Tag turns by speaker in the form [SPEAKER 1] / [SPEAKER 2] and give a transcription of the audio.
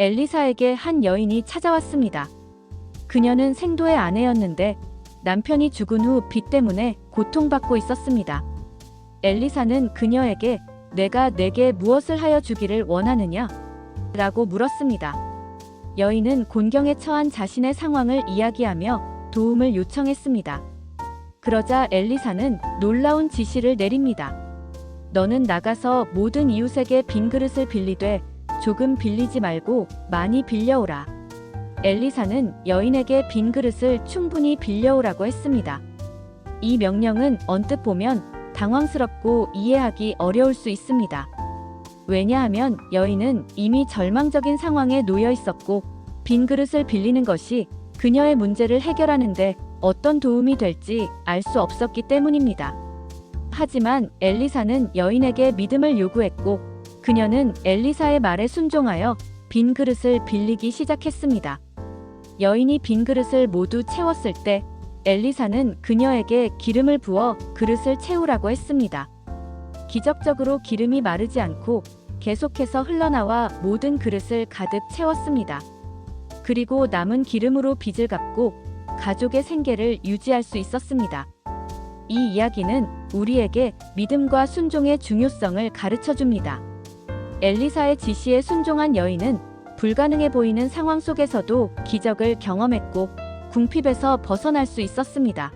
[SPEAKER 1] 엘리사에게 한 여인이 찾아왔습니다. 그녀는 생도의 아내였는데 남편이 죽은 후 빚 때문에 고통받고 있었습니다. 엘리사는 그녀에게 내가 내게 무엇을 하여 주기를 원하느냐? 라고 물었습니다. 여인은 곤경에 처한 자신의 상황을 이야기하며 도움을 요청했습니다. 그러자 엘리사는 놀라운 지시를 내립니다. 너는 나가서 모든 이웃에게 빈 그릇을 빌리되 조금 빌리지 말고 많이 빌려오라. 엘리사는 여인에게 빈 그릇을 충분히 빌려오라고 했습니다. 이 명령은 언뜻 보면 당황스럽고 이해하기 어려울 수 있습니다. 왜냐하면 여인은 이미 절망적인 상황에 놓여 있었고 빈 그릇을 빌리는 것이 그녀의 문제를 해결하는데 어떤 도움이 될지 알 수 없었기 때문입니다. 하지만 엘리사는 여인에게 믿음을 요구했고 그녀는 엘리사의 말에 순종하여 빈 그릇을 빌리기 시작했습니다. 여인이 빈 그릇을 모두 채웠을 때 엘리사는 그녀에게 기름을 부어 그릇을 채우라고 했습니다. 기적적으로 기름이 마르지 않고 계속해서 흘러나와 모든 그릇을 가득 채웠습니다. 그리고 남은 기름으로 빚을 갚고 가족의 생계를 유지할 수 있었습니다. 이 이야기는 우리에게 믿음과 순종의 중요성을 가르쳐 줍니다. 엘리사의 지시에 순종한 여인은 불가능해 보이는 상황 속에서도 기적을 경험했고 궁핍에서 벗어날 수 있었습니다.